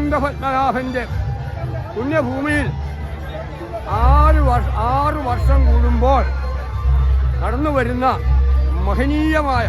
അനന്തപത്മനാഭന്റെ പുണ്യഭൂമിയിൽ ആറ് വർഷ ആറ് വർഷം കൂടുമ്പോൾ നടന്നു വരുന്ന മഹനീയമായ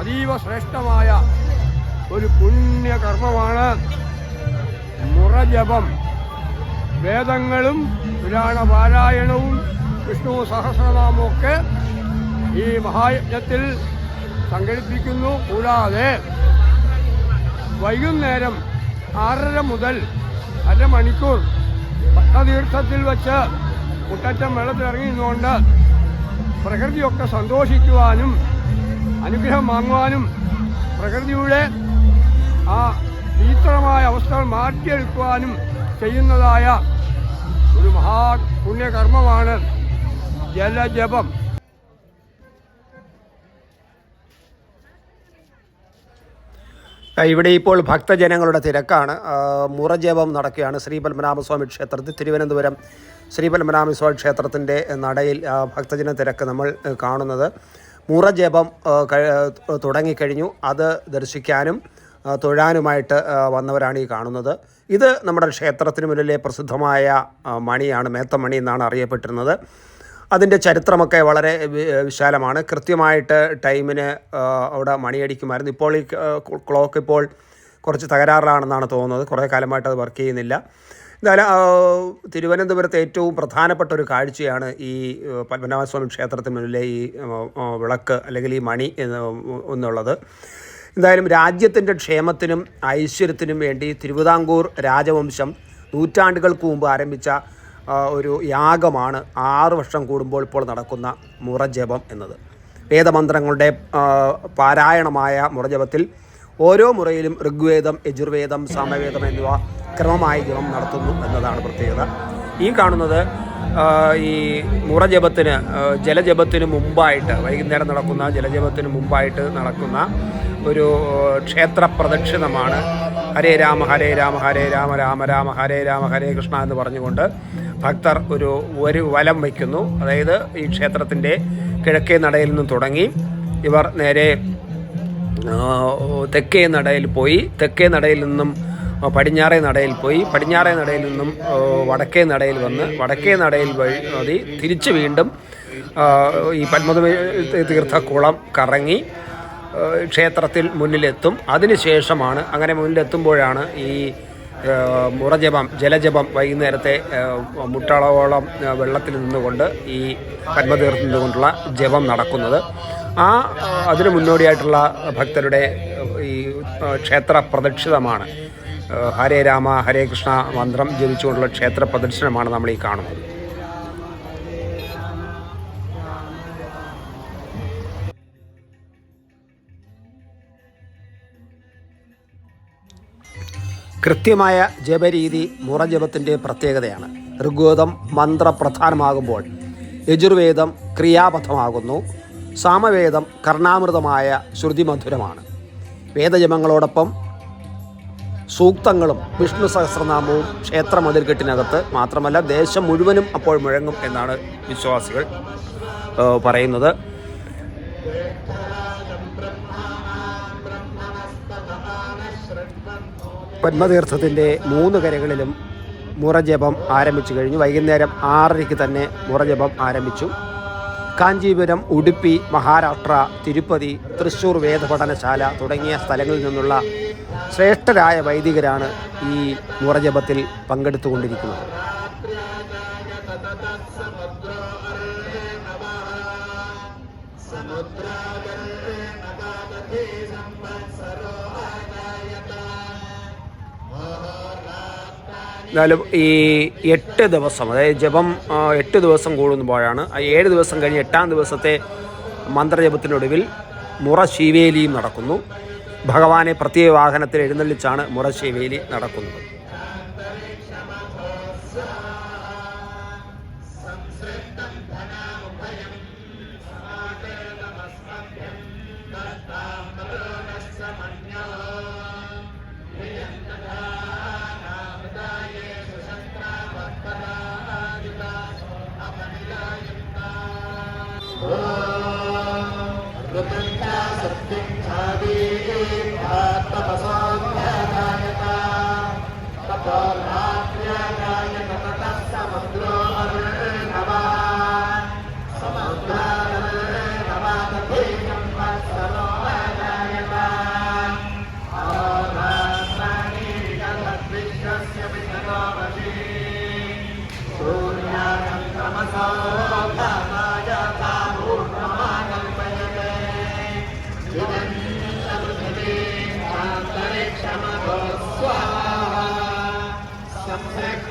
അതീവ ശ്രേഷ്ഠമായ ഒരു പുണ്യകർമ്മമാണ് മുറജപം. വേദങ്ങളും പുരാണ പാരായണവും വിഷ്ണു സഹസ്രനാമൊക്കെ ഈ മഹായജ്ഞത്തിൽ സംഘടിപ്പിക്കുന്നു. കൂടാതെ വൈകുന്നേരം ആറര മുതൽ അരമണിക്കൂർ ഭക്തതീർത്ഥത്തിൽ വച്ച് മുട്ടറ്റം വെള്ളത്തിലിറങ്ങി നിന്നുകൊണ്ട് പ്രകൃതിയൊക്കെ സന്തോഷിക്കുവാനും അനുഗ്രഹം വാങ്ങുവാനും പ്രകൃതിയുടെ ആ ഭീത്രമായ അവസ്ഥകൾ മാറ്റിയെടുക്കുവാനും ചെയ്യുന്നതായ ഒരു മഹാ പുണ്യകർമ്മമാണ് ജലജപം. ഇവിടെ ഇപ്പോൾ ഭക്തജനങ്ങളുടെ തിരക്കാണ്. മുറജപം നടക്കുകയാണ് ശ്രീ പത്മനാഭസ്വാമി ക്ഷേത്രത്തിൽ. തിരുവനന്തപുരം ശ്രീ പത്മനാഭസ്വാമി ക്ഷേത്രത്തിന്റെ നടയിൽ ഭക്തജന തിരക്ക് നമ്മൾ കാണുന്നത്. മുറജപം തുടങ്ങിക്കഴിഞ്ഞു. അത് ദർശിക്കാനും തൊഴാനുമായിട്ട് വന്നവരാണ് ഈ കാണുന്നത്. ഇത് നമ്മുടെ ക്ഷേത്രത്തിന് മുന്നിലെ പ്രസിദ്ധമായ മണിയാണ് മേത്തമണി എന്നാണ് അറിയപ്പെട്ടിരുന്നത്. അതിന്റെ ചരിത്രമൊക്കെ വളരെ വിശാലമാണ്. കൃത്യമായിട്ട് ടൈമിന് അവിടെ മണിയടിക്കുമായിരുന്നു. ഇപ്പോൾ ഈ ക്ലോക്ക് ഇപ്പോൾ കുറച്ച് തകരാറിലാണെന്നാണ് തോന്നുന്നത്. കുറേ കാലമായിട്ട് അത് വർക്ക് ചെയ്യുന്നില്ല. എന്തായാലും തിരുവനന്തപുരത്ത് ഏറ്റവും പ്രധാനപ്പെട്ട ഒരു കാഴ്ചയാണ് ഈ പത്മനാഭസ്വാമി ക്ഷേത്രത്തിന് മുന്നിലെ ഈ വിളക്ക് അല്ലെങ്കിൽ ഈ മണി എന്ന് എന്നുള്ളത്. എന്തായാലും രാജ്യത്തിന്റെ ക്ഷേമത്തിനും ഐശ്വര്യത്തിനും വേണ്ടി തിരുവിതാംകൂർ രാജവംശം നൂറ്റാണ്ടുകൾക്ക് മുമ്പ് ആരംഭിച്ച ഒരു യാഗമാണ് ആറ് വർഷം കൂടുമ്പോൾ ഇപ്പോൾ നടക്കുന്ന മുറജപം എന്നത്. വേദമന്ത്രങ്ങളുടെ പാരായണമായ മുറജപത്തിൽ ഓരോ മുറയിലും ഋഗ്വേദം യജുർവേദം സാമവേദം എന്നിവ ക്രമമായി ജപം നടത്തുന്നു എന്നതാണ് പ്രത്യേകത. ഈ കാണുന്നത് ഈ മുറജപത്തിന് ജലജപത്തിന് മുമ്പായിട്ട് വൈകുന്നേരം നടക്കുന്ന ജലജപത്തിന് മുമ്പായിട്ട് നടക്കുന്ന ഒരു ക്ഷേത്ര പ്രദക്ഷിണമാണ്. ഹരേ രാമ ഹരേ രാമ ഹരേ രാമ രാമ രാമ ഹരേ രാമ ഹരേ കൃഷ്ണ എന്ന് പറഞ്ഞുകൊണ്ട് ഭക്തർ ഒരു ഒരു വലം വയ്ക്കുന്നു. അതായത് ഈ ക്ഷേത്രത്തിന്റെ കിഴക്കേ നടയിൽ നിന്ന് തുടങ്ങി ഇവർ നേരെ തെക്കേ നടയിൽ പോയി തെക്കേ നടയിൽ നിന്നും പടിഞ്ഞാറേ നടയിൽ പോയി. പടിഞ്ഞാറേ നടയിൽ നിന്നും വടക്കേ നടയിൽ വന്ന് വടക്കേ നടയിൽ വഴി മതി തിരിച്ച് വീണ്ടും ഈ പത്മത തീർത്ഥക്കുളം കറങ്ങി ക്ഷേത്രത്തിൽ മുന്നിലെത്തും. അതിനുശേഷമാണ് അങ്ങനെ മുന്നിലെത്തുമ്പോഴാണ് ഈ മുറജപം ജലജപം വൈകുന്നേരത്തെ മുട്ടളവോളം വെള്ളത്തിൽ നിന്നുകൊണ്ട് ഈ പത്മതീർത്ഥത്തിൽ നിന്നുകൊണ്ടുള്ള ജപം നടക്കുന്നത്. ആ അതിന് മുന്നോടിയായിട്ടുള്ള ഭക്തരുടെ ഈ ക്ഷേത്ര പ്രദക്ഷിതമാണ് ഹരേ രാമ ഹരേ കൃഷ്ണ മന്ത്രം ജപിച്ചുകൊണ്ടുള്ള ക്ഷേത്ര പ്രദർശനമാണ് നമ്മൾ ഈ കാണുന്നത്. കൃത്യമായ ജപരീതി മുറജപത്തിന്റെ പ്രത്യേകതയാണ്. ഋഗ്വേദം മന്ത്രപ്രധാനമാകുമ്പോൾ യജുർവേദം ക്രിയാപഥമാകുന്നു. സാമവേദം കർണാമൃതമായ ശ്രുതിമധുരമാണ്. വേദജപങ്ങളോടൊപ്പം സൂക്തങ്ങളും വിഷ്ണു സഹസ്രനാമവും ക്ഷേത്ര മതിൽക്കെട്ടിനകത്ത് മാത്രമല്ല ദേശം മുഴുവനും അപ്പോൾ മുഴങ്ങും എന്നാണ് വിശ്വാസികൾ പറയുന്നത്. പത്മതീർത്ഥത്തിന്റെ മൂന്ന് കരകളിലും മുറജപം ആരംഭിച്ചു കഴിഞ്ഞു. വൈകുന്നേരം ആറരയ്ക്ക് തന്നെ മുറജപം ആരംഭിച്ചു. കാഞ്ചീപുരം ഉടുപ്പി മഹാരാഷ്ട്ര തിരുപ്പതി തൃശ്ശൂർ വേദപഠനശാല തുടങ്ങിയ സ്ഥലങ്ങളിൽ നിന്നുള്ള ശ്രേഷ്ഠരായ വൈദികരാണ് ഈ മുറജപത്തിൽ പങ്കെടുത്തുകൊണ്ടിരിക്കുന്നത്. എന്നാലും ഈ എട്ട് ദിവസം അതായത് ജപം എട്ട് ദിവസം കൂടുമ്പോഴാണ് ആ ഏഴ് ദിവസം കഴിഞ്ഞ് എട്ടാം ദിവസത്തെ മന്ത്രജപത്തിനൊടുവിൽ മുറ ശിവേലിയും നടക്കുന്നു ഭഗവാനെ പ്രത്യേക വാഹനത്തിൽ എഴുന്നള്ളിച്ചാണ് മുറ ശിവേലി നടക്കുന്നത് Yeah.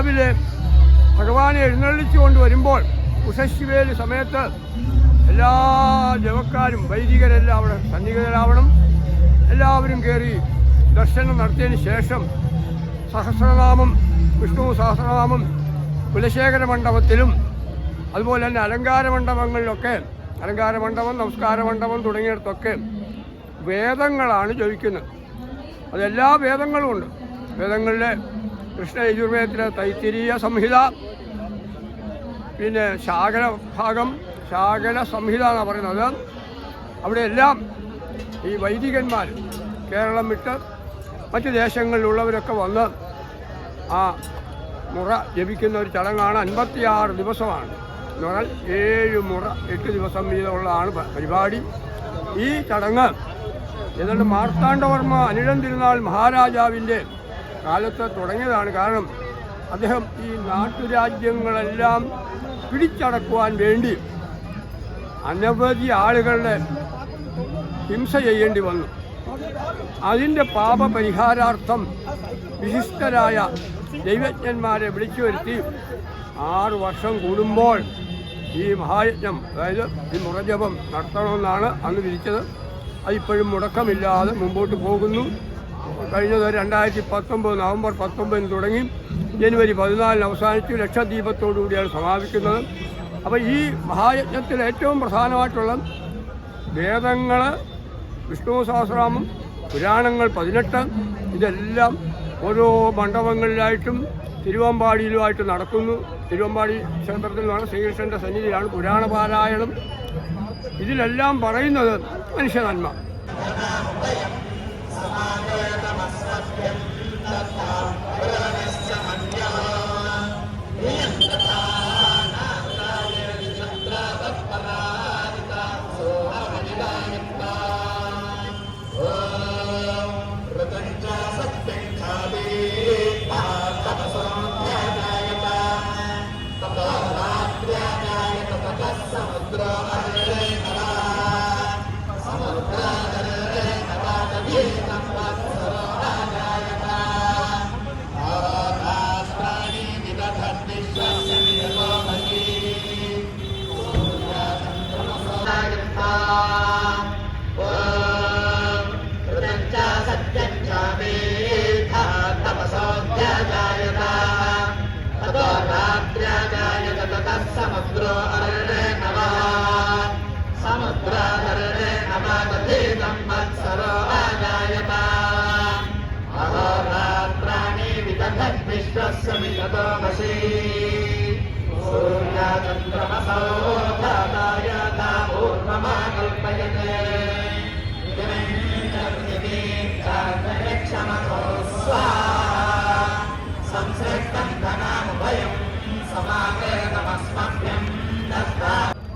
ഭഗവാനെ എഴുന്നള്ളിച്ചുകൊണ്ട് വരുമ്പോൾ ഉഷശിവേലി സമയത്ത് എല്ലാ ജവക്കാരും വൈദികരെല്ലാം അവിടെ സന്നിഹിതരാവണം. എല്ലാവരും കയറി ദർശനം നടത്തിയതിന് ശേഷം സഹസ്രനാമം വിഷ്ണു സഹസ്രനാമം കുലശേഖര മണ്ഡപത്തിലും അതുപോലെ തന്നെ അലങ്കാര മണ്ഡപങ്ങളിലൊക്കെ അലങ്കാര മണ്ഡപം നമസ്കാര മണ്ഡപം തുടങ്ങിയിടത്തൊക്കെ വേദങ്ങളാണ് ജപിക്കുന്നത് അതെല്ലാ വേദങ്ങളും ഉണ്ട്. വേദങ്ങളിലെ കൃഷ്ണ യജുർവേദത്തിലെ തൈത്തിരീയ സംഹിത പിന്നെ ശാകല ഭാഗം ശാകല സംഹിത എന്നാണ് പറയുന്നത്. അവിടെ എല്ലാം ഈ വൈദികന്മാർ കേരളം വിട്ട് മറ്റ് ദേശങ്ങളിലുള്ളവരൊക്കെ വന്ന് ആ മുറ ജപിക്കുന്ന ഒരു ചടങ്ങാണ്. അൻപത്തിയാറ് ദിവസമാണ്. എന്ന് പറഞ്ഞാൽ ഏഴ് മുറ എട്ട് ദിവസം വീതമുള്ളതാണ് പരിപാടി. ഈ ചടങ്ങ് ഏതാണ്ട് മാർത്താണ്ഡവർമ്മ അനിഴം തിരുനാൾ മഹാരാജാവിന്റെ കാലത്ത് തുടങ്ങിയതാണ് കാരണം അദ്ദേഹം ഈ നാട്ടുരാജ്യങ്ങളെല്ലാം പിടിച്ചടക്കുവാൻ വേണ്ടി അനവധി ആളുകളുടെ ഹിംസ ചെയ്യേണ്ടി വന്നു. അതിന്റെ പാപപരിഹാരാർത്ഥം വിശിഷ്ടരായ ദൈവജ്ഞന്മാരെ വിളിച്ചു വരുത്തി ആറു വർഷം കൂടുമ്പോൾ ഈ മഹായജ്ഞം അതായത് ഈ മുറജപം നടത്തണമെന്നാണ് അന്ന് വിരിച്ചത് അതിപ്പോഴും മുടക്കമില്ലാതെ മുമ്പോട്ട് പോകുന്നു. കഴിഞ്ഞത് രണ്ടായിരത്തി പത്തൊമ്പത് നവംബർ പത്തൊമ്പതിന് തുടങ്ങി ജനുവരി പതിനാലിന് അവസാനിച്ചു ലക്ഷദ്വീപത്തോടുകൂടിയാണ് സമാപിക്കുന്നത്. അപ്പോൾ ഈ മഹായജ്ഞത്തിൽ ഏറ്റവും പ്രധാനമായിട്ടുള്ള വേദങ്ങൾ വിഷ്ണു സഹസ്രാമം പുരാണങ്ങൾ പതിനെട്ട് ഇതെല്ലാം ഓരോ മണ്ഡപങ്ങളിലായിട്ടും തിരുവമ്പാടിയിലുമായിട്ട് നടക്കുന്നു. തിരുവമ്പാടി ക്ഷേത്രത്തിൽ നിന്നാണ് ശ്രീകൃഷ്ണന്റെ സന്നിധിയിലാണ് പുരാണ പാരായണം. ഇതിലെല്ലാം പറയുന്നത് മനുഷ്യ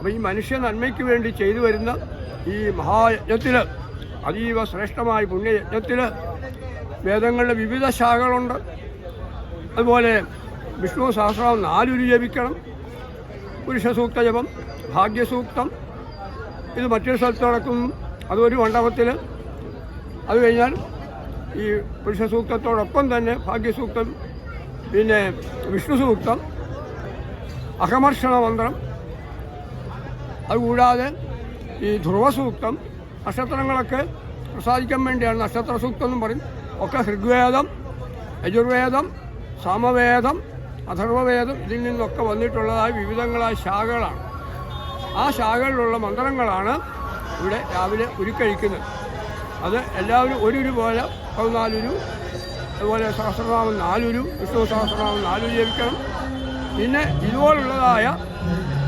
അപ്പോൾ ഈ മനുഷ്യ നന്മയ്ക്ക് വേണ്ടി ചെയ്തു വരുന്ന ഈ മഹായജ്ഞത്തിൽ അതീവ ശ്രേഷ്ഠമായ പുണ്യയജ്ഞത്തിൽ വേദങ്ങളുടെ വിവിധ ശാഖകളുണ്ട്. അതുപോലെ വിഷ്ണു സഹസ്രം നാലുരു ജപിക്കണം. പുരുഷസൂക്ത ജപം ഭാഗ്യസൂക്തം. ഇത് മറ്റൊരു സ്ഥലത്ത് നടക്കും. അതൊരു മണ്ഡപത്തിൽ അത് കഴിഞ്ഞാൽ ഈ പുരുഷസൂക്തത്തോടൊപ്പം തന്നെ ഭാഗ്യസൂക്തം പിന്നെ വിഷ്ണു സൂക്തം അഹമർഷണ മന്ത്രം അതുകൂടാതെ ഈ ധ്രുവസൂക്തം നക്ഷത്രങ്ങളൊക്കെ പ്രസാദിക്കാൻ വേണ്ടിയാണ്. നക്ഷത്ര സൂക്തം എന്നും പറയും. ഒക്കെ ഋഗ്വേദം യജുർവേദം സമവേദം അഥർവവേദം ഇതിൽ നിന്നൊക്കെ വന്നിട്ടുള്ളതായ വിവിധങ്ങളായ ശാഖകളാണ്. ആ ശാഖകളിലുള്ള മന്ത്രങ്ങളാണ് ഇവിടെ രാവിലെ ഉരുക്കഴിക്കുന്നത്. അത് എല്ലാവരും ഒരു പോലെ പതിനാലുരു അതുപോലെ സഹസ്രനാമം നാലുരു വിഷ്ണു സഹസ്രനാമം നാലുരു ജപിക്കണം. പിന്നെ ഇതുപോലുള്ളതായ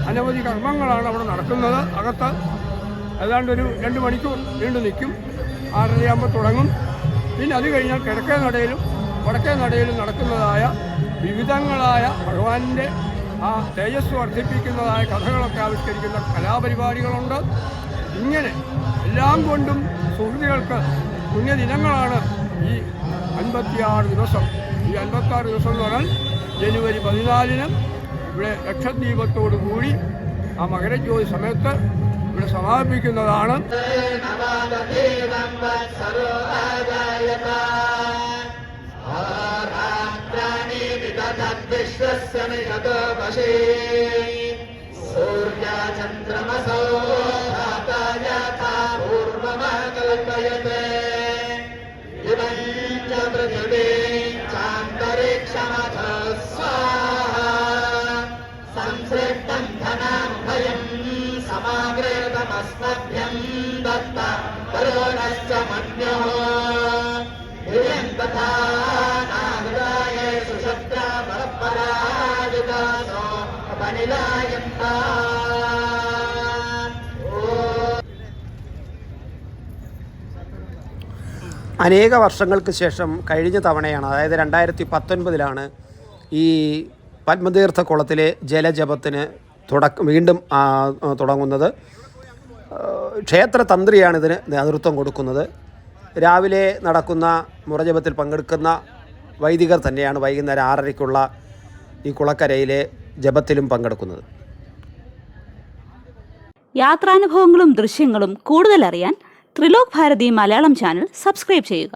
അനവധി കർമ്മങ്ങളാണ് അവിടെ നടക്കുന്നത്. അകത്ത് ഏതാണ്ട് ഒരു രണ്ട് മണിക്കൂർ നീണ്ടു നിൽക്കും. ആറരയാകുമ്പോൾ തുടങ്ങും. പിന്നെ അത് കഴിഞ്ഞാൽ കിഴക്കേ നടയിലും വടക്കേ നടയിലും നടക്കുന്നതായ വിവിധങ്ങളായ ഭഗവാന്റെ ആ തേജസ് വർദ്ധിപ്പിക്കുന്നതായ കഥകളൊക്കെ ആവിഷ്കരിക്കുന്ന കലാപരിപാടികളുണ്ട്. ഇങ്ങനെ എല്ലാം കൊണ്ടും സുഹൃത്തുക്കൾക്ക് പുണ്യദിനങ്ങളാണ് ഈ അൻപത്തിയാറ് ദിവസം. ഈ അൻപത്താറ് ദിവസം എന്ന് പറഞ്ഞാൽ ജനുവരി പതിനാലിന് ഇവിടെ ലക്ഷദ്വീപത്തോടു കൂടി ആ മകരജ്യോതി സമയത്ത് ഇവിടെ സമാപിക്കുന്നതാണ് സൂര്യചന്ദ്രമസോ പൂർവമകൽപ്പയത്തെ समावृतमस्मभ्यम् दत्त करुणश्च मन्योः धियम् तथा नागराय सुशक्ता परपरायुगासो अपनिलायन्ता അനേക വർഷങ്ങൾക്ക് ശേഷം കഴിഞ്ഞ തവണയാണ് അതായത് രണ്ടായിരത്തി പത്തൊൻപതിലാണ് ഈ പത്മതീർത്ഥ കുളത്തിലെ ജലജപത്തിന് തുടക്ക വീണ്ടും ആ, ആ, തുടങ്ങുന്നത് ആ, ക്ഷേത്ര തന്ത്രിയാണ് ഇതിന് നേതൃത്വം കൊടുക്കുന്നത്. രാവിലെ നടക്കുന്ന മുറജപത്തിൽ പങ്കെടുക്കുന്ന വൈദികർ തന്നെയാണ് വൈകുന്നേരം ആറരയ്ക്കുള്ള ഈ കുളക്കരയിലെ ജപത്തിലും പങ്കെടുക്കുന്നത്. യാത്രാനുഭവങ്ങളും ദൃശ്യങ്ങളും കൂടുതൽ അറിയാൻ ത്രിലോക് ഭാരതി മലയാളം ചാനൽ സബ്സ്ക്രൈബ് ചെയ്യുക.